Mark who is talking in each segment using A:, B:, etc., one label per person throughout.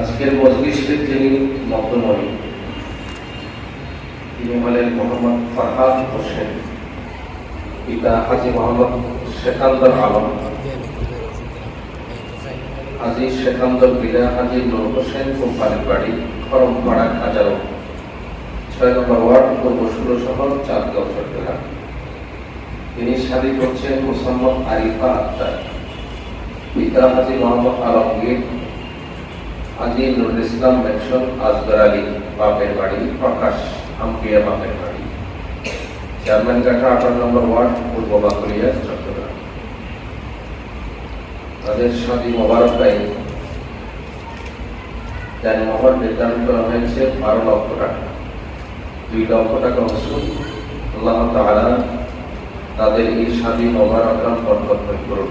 A: আজকের মজলিসের যিনি মধ্যমণি তিনি হলেন মোহাম্মদ ফারহাদ হোসেন, পিতা হাজি মোহাম্মদ শেখান্দর আলম, হাজি শেখান্দর বিলা হাজি নূর হোসেন কোম্পানির বাড়ি খরমপাড়া হাজারো ছয় নম্বর ওয়ার্ড, পূর্ব ষোলো শহর, চাঁদগাঁও, চট্টগ্রাম। তিনি শাদী করছেন মোসাম্মদ আরিফা আক্তার, পিতা হাজি মোহাম্মদ আলমগীর হাজি নুরুল ইসলাম মেনশন আজগর আলী বাপের বাড়ি, প্রকাশ আম্পিয়া বাপের বাড়ি। চেয়ারম্যান কাঠা আঠারো নম্বর ওয়ার্ড, পূর্ব বাঁকুড়িয়া চট্টগ্রাম। তাদের শাদী মোবারকায় যার মহর নির্ধারণ করা হয়েছে বারো লক্ষ টাকা। দুই লক্ষ টাকা ওষুধ আল্লাহ তাদের এই শাদী মোবারকা বরকতময় করুন।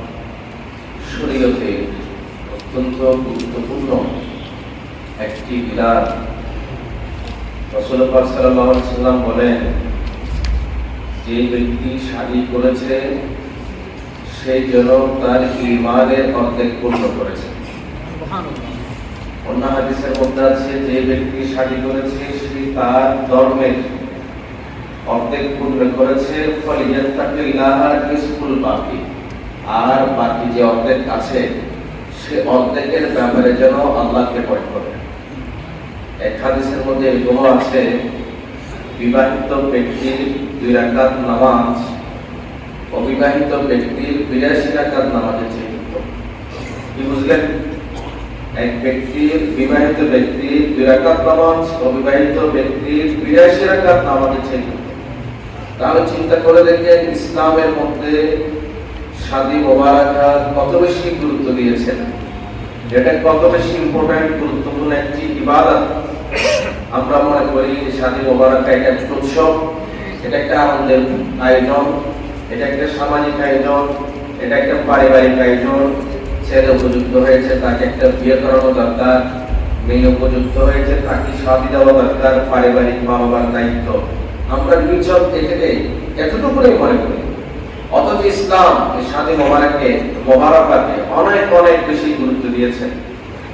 A: শরীয়তে অত্যন্ত গুরুত্বপূর্ণ একটি বিধান রসুল পাক সাল্লাম বলেন, যে ব্যক্তি শাদী করেছে সেই যেন তার ইমানের অর্ধেক পূর্ণ করেছে। অন্য হাদিসের মধ্যে আছে, যে ব্যক্তি শাদী করেছে সে তার ধর্মের অর্ধেক পূর্ণ করেছে ফলিয়াত তাকে ইলাহার বাকি। আর বাকি যে অর্ধেক আছে, সে অর্ধেকের ব্যাপারে যেন আল্লাহকে ভয় করে। এক হাদিসের মধ্যে এরকমও আছে, বিবাহিত ব্যক্তির দুই রাকাত নামাজ, অবিবাহিত ব্যক্তির বিরাশি রাকাত নামাজের চেয়ে কি বুঝলেন? এক ব্যক্তির, বিবাহিত ব্যক্তির দুই রাকাত নামাজ, অবিবাহিত ব্যক্তির বিরাশি রাকাত নামাজের চেয়ে। তাহলে চিন্তা করে দেখেন ইসলামের মধ্যে শাদী মোবারকা কত বেশি গুরুত্ব দিয়েছেন? এটা কত বেশি ইম্পর্টেন্ট গুরুত্বপূর্ণ একটি ইবাদত? আমরা মনে করি শাদী মোবারকা এটা উৎসব, এটা একটা আনন্দের আয়োজন, এটা একটা সামাজিক আয়োজন, এটা একটা পারিবারিক আয়োজন। ছেলে উপযুক্ত হয়েছে, তাকে একটা বিয়ে করানো দরকার, মেয়ে উপযুক্ত হয়েছে, তাকে স্বাদী দেওয়া দরকার, পারিবারিক মা বাবার দায়িত্ব। আমরা নিচক এটাকে এতটুকুই মনে করি। অথচ ইসলাম এই স্বাধীন মোবারককে মোবারকাকে অনেক অনেক বেশি গুরুত্ব দিয়েছেন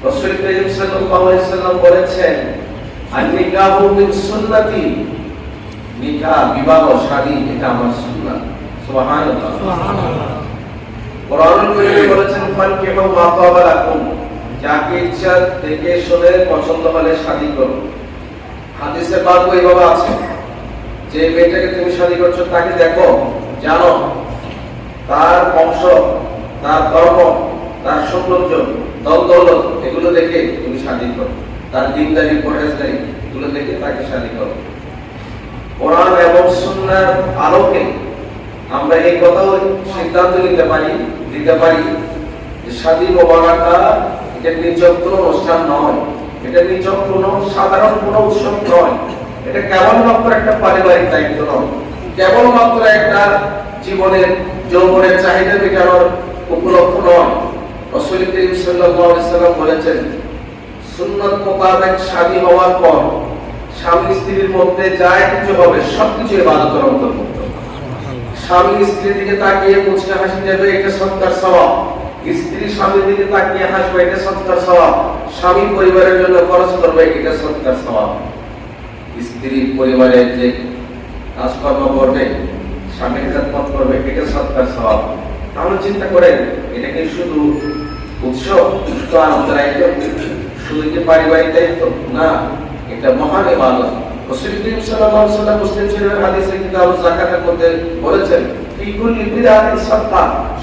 A: রসুল করিম সাল্লাম বলেছেন আন-নিকাহু মিন সুন্নতি। নিকাহ বিবাহ শাদী এটা আমার সুন্নাত। সুবহানাল্লাহ। কোরআনুল কারীমে বলেছেন ফানকিহু মা তাবা লাকুম। যাকে ইচ্ছা দেখে শুনে পছন্দ হলে শাদী করো। হাদিসে বাদ এইভাবে আছে যে মেয়েটাকে তুমি শাদী করছ তাকে দেখো জানো তার বংশ, তার ধর্ম, তার সৌন্দর্য, দল দৌলত, এগুলো দেখে তুমি স্বাধীন করো তার দিনদারি পরেশদারি এগুলো দেখে তাকে স্বাধীন করো কোরআন এবং সুন্নার আলোকে আমরা এই কথাও সিদ্ধান্ত নিতে পারি, দিতে পারি যে শাদী মোবারকা এটা নিচক কোনো অনুষ্ঠান নয়। এটা নিচক কোনো সাধারণ কোনো উৎসব নয়। এটা কেবলমাত্র একটা পারিবারিক দায়িত্ব নয়। কেবলমাত্র একটা জীবনের যৌবনের চাহিদা মেটানোর উপলক্ষ নয় রসুল সাল্লাম বলেছেন, সুন্নাত মোতাবেক শাদী হওয়ার পর স্বামী স্ত্রীর মধ্যে যা কিছু হবে, সবকিছু ইবাদতের অন্তর্ভুক্ত। স্বামী স্ত্রীর দিকে তাকিয়ে মুচকে হাসি দেবে, এটা সৎকার স্বভাব। স্ত্রী স্বামীর দিকে তাকিয়ে হাসবে, এটা সৎকার স্বভাব। স্বামী পরিবারের জন্য খরচ করবে, এটা সৎকার স্বভাব। স্ত্রী পরিবারের যে কাজকর্ম করবে স্বামীর খেদমত করবে এটা সৎকার স্বভাব। তাহলে চিন্তা করেন, এটা কি শুধু উৎসব আনন্দের আয়োজন? শুধু কি পারিবারিক দায়িত্ব? না, এটা মহান ইবাদত। রাসূল করিম সাল্লাল্লাহু আলাইহি মুসলিম শরীফের হাদিসে কিতাব বলেছেন বিদআতিন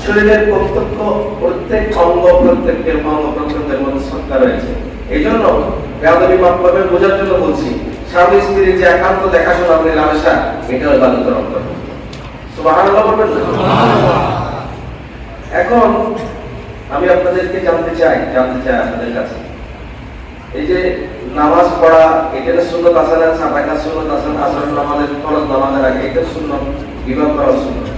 A: শরীরের প্রত্যক্ষ, প্রত্যেক অঙ্গ অঙ্গ প্রত্যেকের মধ্যে সদকা রয়েছে। এই জন্য বেয়াদবি বোঝার জন্য বলছি, স্বামী স্ত্রীর যে একান্ত দেখাশোনা মেলামেশা এটা ইবাদতের অন্তর্ভুক্ত।
B: 啊
A: সুবহানাল্লাহ বলবেন না? সুবহানাল্লাহ। এখন। এই আমি আপনাদেরকে জানতে চাই জানতে চাই আপনাদের কাছে। এই যে নামাজ পড়া, এখানে সুন্নত না সাবাইকা সুন্নত না? আসর নামাজের, ফরজ নামাজের আগে এটা সুন্নত বিবাহ করা সুন্নত।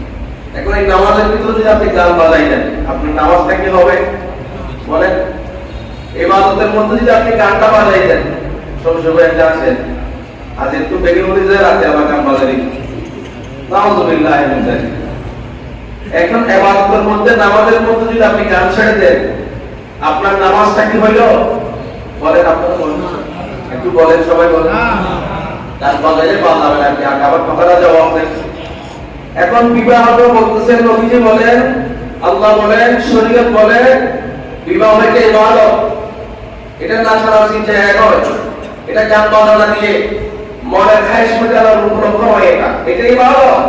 A: এখন এই নামাজের ভিতরে যদি আপনি গান বাজাই দেন আপনার নামাজটা কি হবে? বলেন। ইবাদতের মধ্যে যদি আপনি গানটা বাজাই দেন, সব সময় একটা আছে আজ একটু বেগে যায়, রাতে আবার গান বাজাই নাউজুবিল্লাহ এখন এবাদতের মধ্যে নামাজের মধ্যে যদি আপনি গান ছেড়ে দেন আপনার নামাজটা কি হইল? বলেন আপনারা একটু বলেন সবাই বলেন। গান বাজাইলে বাজাবেন আপনি আবার কথাটা জবাব দেন এখন বিবাহ বলতেছেন নবীজি বলেন আল্লাহ বলেন শরীয়ত বলে বিবাহ হইতে ইবাদত। এটা না ছাড়া চিন্তা নয় এটা গান বাজানা দিয়ে। মনের খাইশ মেটানোর উপলক্ষ এটা। এটা ইবাদত।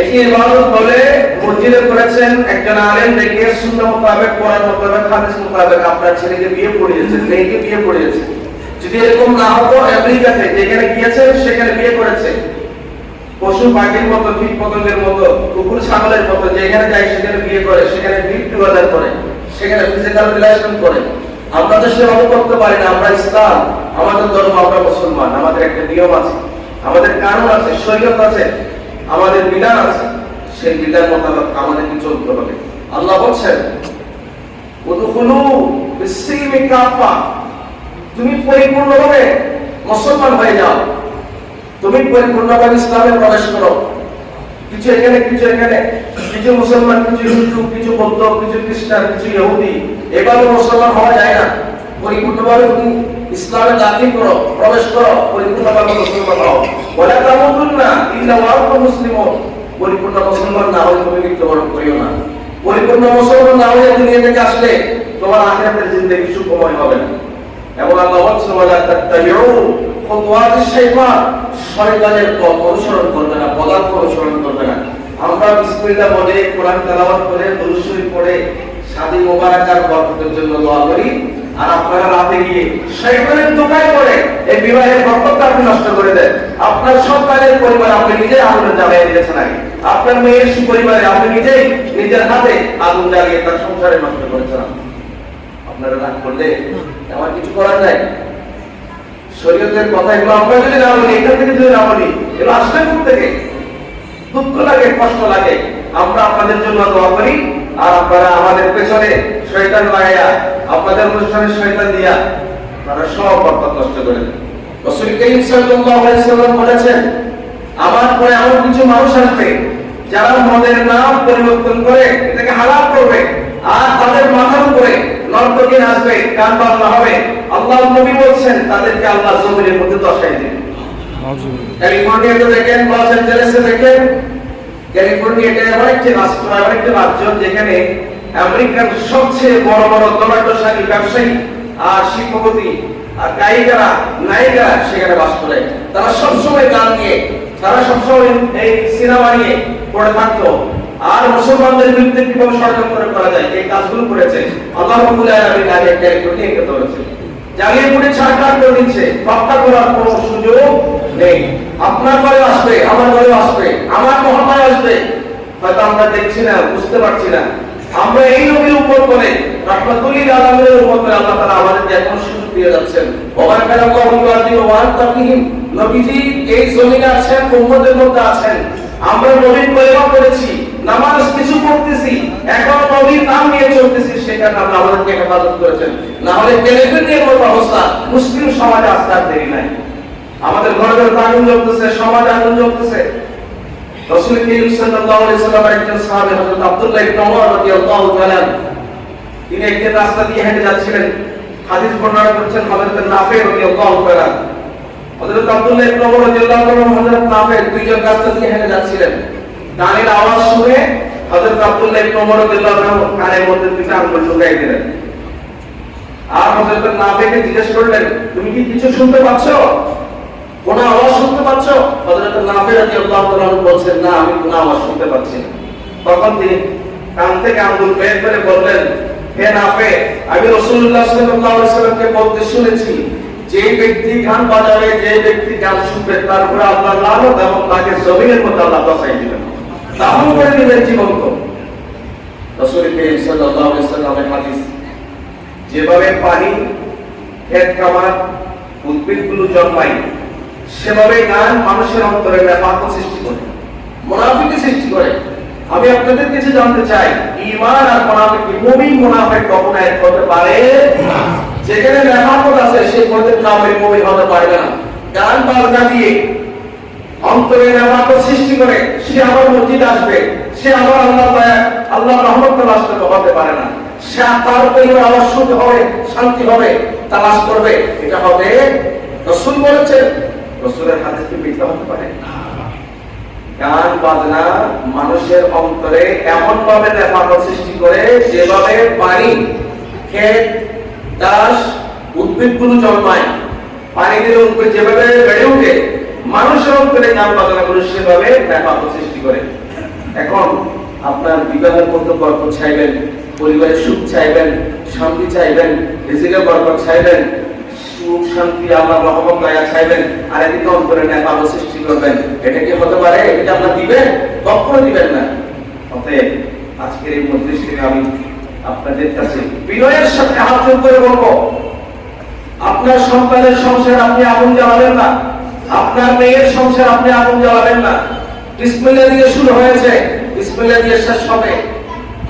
A: এটি ইবাদত বলে মসজিদে করেছেন একজন আলেম দেখে শূন্য মোতাবেক, কোরআন মোতাবেক, হাদিস মোতাবেক আপনার ছেলেকে বিয়ে পড়িয়েছেন মেয়েকে বিয়ে পড়িয়েছে যদি এরকম না যেখানে সেখানে বিয়ে পশু পাখির মতো, কীট পতঙ্গের মতো, কুকুর ছাগলের মতো, যেখানে যায় সেখানে বিয়ে করে, সেখানে করে সেখানে করে। আমরা তো সেভাবে করতে পারি না, আমরা ইসলাম, আমাদের ধর্ম আমরা মুসলমান, আমাদের একটা নিয়ম আছে, আমাদের কারণ আছে, শরীয়ত আছে, আমাদের বিধান আছে, সেই বিধান মোতাবেক আমাদেরকে চলতে হবে। আল্লাহ বলছেন তুমি পরিপূর্ণভাবে মুসলমান হয়ে যাও। তুমি পরিপূর্ণভাবে ইসলামে প্রবেশ করো। কিছু এখানে কিছু এখানে, কিছু মুসলমান, কিছু হিন্দু, কিছু বৌদ্ধ, কিছু খ্রিস্টান, কিছু ইহুদি এভাবে মুসলমান হওয়া যায় না। পরিপূর্ণভাবে তুমি ইসলামে দাখিল করো, প্রবেশ করো, পরিপূর্ণভাবে মুসলমান হও। বলে তামুতুন না ইল্লা ওয়াকুম মুসলিমুন। পরিপূর্ণ মুসলমান না হলে তুমি মৃত্যুবরণ করিও না। পরিপূর্ণ মুসলমান না হলে দুনিয়া থেকে আসলে তোমার আখিরাতের জিন্দেগি সুখময় হবে না। এবং আল্লাহ বলছেন ওয়ালা তাত্তাবিউ খুতুওয়াতিশ শাইতান শয়তানের পথ অনুসরণ করবে না, পদার্থ অনুসরণ করবে না। আমরা বিসমিল্লাহ বলে কোরআন তেলাওয়াত করে দুরূদ শরীফ পড়ে শাদী মোবারকার বরকতের জন্য দোয়া করি। আর আপনারা রাতে গিয়ে শয়তানের দোকায় করে এই বিবাহের বরকতটা আপনি নষ্ট করে দেন। আপনার সন্তানের পরিবার আপনি নিজে আগুনে জ্বালিয়ে দিয়েছেন আগে। আপনার মেয়ের পরিবারে আপনি নিজেই নিজের হাতে আগুন জ্বালিয়ে তার সংসারে নষ্ট করেছেন। আপনারা রাগ করলে আমার কিছু করার নাই। শরীয়তের কথা এগুলো আমরা যদি না বলি, এখান থেকে যদি না বলি, এগুলো আসলে কোথা দুঃখ লাগে, কষ্ট লাগে। আমরা আপনাদের জন্য দোয়া করি। আর আপনারা আমাদের পেছনে শয়তান লাগাইয়া আপনাদের অনুষ্ঠানে শয়তান দিয়া তারা সব বরকত নষ্ট করে দেন রাসূল করিম সাল্লাল্লাহু আলাইহি সাল্লাম বলেছেন আমার পরে এমন কিছু মানুষ আসবে যারা মদের নাম পরিবর্তন করে এটাকে হালাল করবে আর তাদের মাথার উপরে নর্তকী আসবে গান বাজনা হবে। আল্লাহ নবী বলছেন তাদেরকে আল্লাহ জমিনের মধ্যে দশাই দিবেন ক্যালিফোর্নিয়াতে দেখেন লস অ্যাঞ্জেলেসে দেখেন ক্যালিফোর্নিয়াটা এমন একটি রাষ্ট্র এমন একটি রাজ্য যেখানে আমেরিকার সবচেয়ে বড় বড় ব্যবসায়ী আর শিল্পপতি আর গায়িকারা সেখানে বাস করে। তারা সবসময় গান নিয়ে, তারা সবসময় এই সিনেমা নিয়ে পড়ে থাকতো। আর মুসলমানদের বিরুদ্ধে কীভাবে ষড়যন্ত্র করা যায়, এই কাজগুলো করেছে। আল্লাহ রাব্বুল আলামিন আগে ক্যালিফোর্নিয়াকে ধরেছে জ্বালিয়ে পুড়ে দিচ্ছে? রক্ষা করার কোনো সুযোগ নেই। আপনার ঘরে আসবে, আমার ঘরে আসবে, আমার মহল্লায় আসবে। হয়তো আমরা দেখছি না, বুঝতে পারছি না। আমরা এই নবীর উপর করে আলামিনের উপর করে আল্লাহ তাআলা আমাদেরকে এখন সুযোগ দিয়ে যাচ্ছেন। আনতা নবীজি এই জমিনে আছেন মধ্যে আছেন। আমরা করেছি, নামাজ কিছু পড়তেছি, এখন নবীর নাম নিয়ে চলতেছি সেখানে আল্লাহ আমাদেরকে হেফাজত করেছেন। না হলে ক্যালিফোর্নিয়ার মতো অবস্থা মুসলিম সমাজে আসতে আর দেরি নাই। আমাদের ঘরে ঘরে আগুন জ্বলতেছে, সমাজে আগুন জ্বলতেছে। রাসূল করিম সাল্লাল্লাহু আলাইহি একজন সাহাবী, হযরত আব্দুল্লাহ ইবনে ওমর রাদিয়াল্লাহু তাআলা তিনি একদিন রাস্তা দিয়ে হেঁটে যাচ্ছিলেন। হাদিস বর্ণনা করছেন হযরত নাফি রাদিয়াল্লাহু তাআলা হযরত আব্দুল্লাহ ইবনে ওমর রাদিয়াল্লাহু তাআলা হযরত নাফি দুইজন রাস্তা দিয়ে হেঁটে যাচ্ছিলেন। গানের আওয়াজ শুনে হযরত আব্দুল্লাহ ইবনে ওমর রাদিয়াল্লাহু তাআলা মধ্যে দুইটা আঙ্গুল ঢুকাই দিলেন। আর হযরত নাফিকে জিজ্ঞেস করলেন, তুমি কি কিছু শুনতে পাচ্ছ? কোন আওয়াজ শুনতে পাচ্ছ? হযরত নাফি রাদিয়াল্লাহু তাআলা বলছেন, না, আমি কোন আওয়াজ শুনতে পাচ্ছি তখন তিনি কান থেকে আঙ্গুল বের করে বললেন, হে নাফে, আমি আলাইহি সাল্লামকে বলতে শুনেছি, যে ব্যক্তি গান বাজাবে, যে ব্যক্তি গান শুনবে, তার উপরে আল্লাহ লানত এবং তাকে জমিনের মধ্যে আল্লাহ বসাই দিবেন। দাহন করে দিবেন জীবন্ত। রসুল করিম আলাইহি সাল্লামের হাদিস, যেভাবে পানি ক্ষেত খামার উদ্ভিদগুলো জন্মায় সেভাবে গান মানুষের অন্তরে ব্যাপার সৃষ্টি করে। মোনাফিকে সৃষ্টি করে। আমি আপনাদের কাছে জানতে চাই ইমান আর মোনাফিক মুমিন মোনাফিক কখনো এক হতে পারে? যেখানে নেফাকত আছে, সেই পথে কামের মুমিন হতে পারবে না। গান বাজনা দিয়ে অন্তরে নেফাকত সৃষ্টি করে, সে আবার মসজিদ আসবে, সে আবার আল্লাহ আল্লাহ রহমত তালাশ করতে পারে না। সে তার পরিবার আবার সুখ হবে, শান্তি হবে, তালাশ করবে। এটা হবে রসুল বলেছেন রসুলের হাতে কি মিথ্যা হতে পারে? গান, বাজনা মানুষের অন্তরে এমন ভাবে নেফাকত সৃষ্টি করে যেভাবে পানি, ক্ষেত, দাস উদ্ভিদগুলো জন্মায়। পানি দিলে উদ্ভিদ যেভাবে বেড়ে ওঠে, মানুষের অন্তরে গান, বাজনা গুলো সেভাবে নেফাকত সৃষ্টি করে। এখন আপনার বিবাহের মধ্যে বরকত চাইবেন, পরিবারের সুখ চাইবেন, শান্তি চাইবেন রিজিকের বরকত চাইবেন সুখ শান্তি আল্লাহ রহমত দয়া চাইবেন, আর এদিকে অন্তরে নেপাল সৃষ্টি করবেন। এটা কি হতে পারে? এটা আপনার দিবেন? কখনো দিবেন না। অতএব আজকের এই মজলিস আমি আপনাদের কাছে বিনয়ের সাথে হাত করে বলব, আপনার সন্তানের সংসার আপনি আগুন জ্বালাবেন না। আপনার মেয়ের সংসার আপনি আগুন জ্বালাবেন না। বিসমিল্লাহ দিয়ে শুরু হয়েছে। বিসমিল্লাহ দিয়ে শেষ হবে।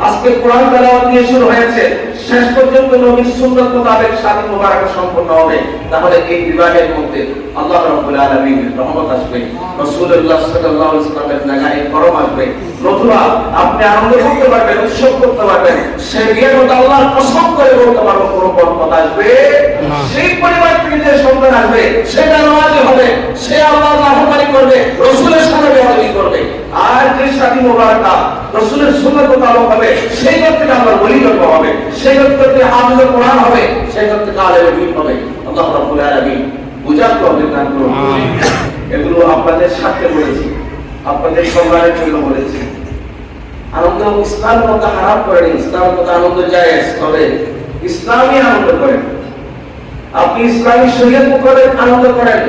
A: আজকে কোরআন তেলাওয়াত দিয়ে শুরু হয়েছে। শেষ পর্যন্ত নবীর সুন্নাত মোতাবেক শাদী মোবারক সম্পন্ন হবে। তাহলে এই বিবাহের মধ্যে আল্লাহ রাব্বুল আলামিন রহমত আসবে রাসূলুল্লাহ সাল্লাল্লাহু আলাইহি ওয়াসাল্লামের নাগায়ে করম আসবে। নতুবা আপনি আনন্দ করতে পারবেন উৎসব করতে পারবেন সেই বিয়ের মধ্যে আল্লাহর কসম করে বলতে পারব কোনো বরকত আসবে। সেই পরিবার থেকে যে সন্তান আসবে সেটা নামাজি হবে সে আল্লাহ নাফরমানি করবে রসুলের সাথে বেয়াদবি করবে। আর যে শাদী মোবারকা রসুলের সুন্নাত মোতাবেক হবে সেই ঘর থেকে আল্লাহর ওলি জন্ম হবে সেই ঘর থেকে হাফিজুল কোরআন হবে সেই ঘর থেকে আলেমের বীর হবে। আল্লাহ রাব্বুল আলামিন বুঝার তৌফিক দান করুন। এগুলো আপনাদের সাথে বলেছি আপনাদের সম্মানের জন্য বলেছি। আনন্দ ইসলাম কথা হারাম করেনি ইসলাম কথা আনন্দ যায় তবে ইসলামই আনন্দ করেন। আপনি ইসলামী শরীয়ত মোতাবেক আনন্দ করেন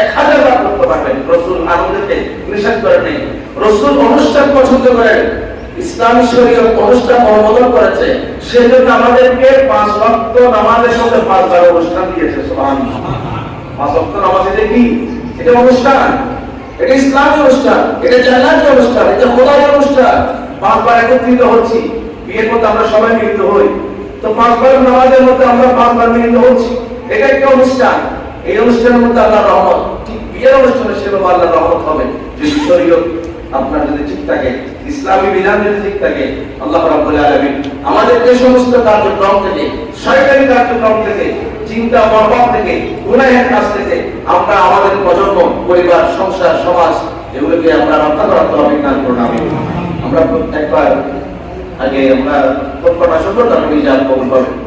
A: এক হাজার বার করতে পারবেন রসুল আনন্দকে নিষেধ করেন নেই রসুল অনুষ্ঠান পছন্দ করেন ইসলামী অনুষ্ঠান অনুমোদন করেছে, সেজন্য আমাদেরকে পাঁচ ওয়াক্ত নামাজের অনুষ্ঠান দিয়েছে, সুবহানাল্লাহ। পাঁচ ওয়াক্ত নামাজ এটা কি? এটা অনুষ্ঠান। এটা ইসলামী অনুষ্ঠান, এটা অনুষ্ঠান, এটা খোদাই অনুষ্ঠান। একত্রিত হচ্ছি, বিয়ের মধ্যে আমরা সবাই মিলিত হই। তো পাঁচবার নামাজের মধ্যে আমরা পাঁচবার মিলিত হচ্ছি। এটা একটা অনুষ্ঠান। এই অনুষ্ঠানের মধ্যে আল্লাহ রহমত, ঠিক বিয়ের অনুষ্ঠানে সেভাবে আল্লাহ রহমত হবে। যদি আপনার যদি ঠিক থাকে, ইসলামী বিধান যদি ঠিক থাকে, আল্লাহ রাব্বুল আলামিন আমাদের যে সমস্ত কার্যক্রম থেকে, শয়তানি কার্যক্রম থেকে, চিন্তা বরবাদ থেকে, গুনাহের কাছ থেকে আমরা আমাদের প্রজন্ম, পরিবার, সংসার, সমাজ, এগুলোকে আমরা রক্ষা করার দান করুন, আমিন। আমরা প্রত্যেকবার আগে আমরা প্রত্যেকটা নিজে কবুল করবেন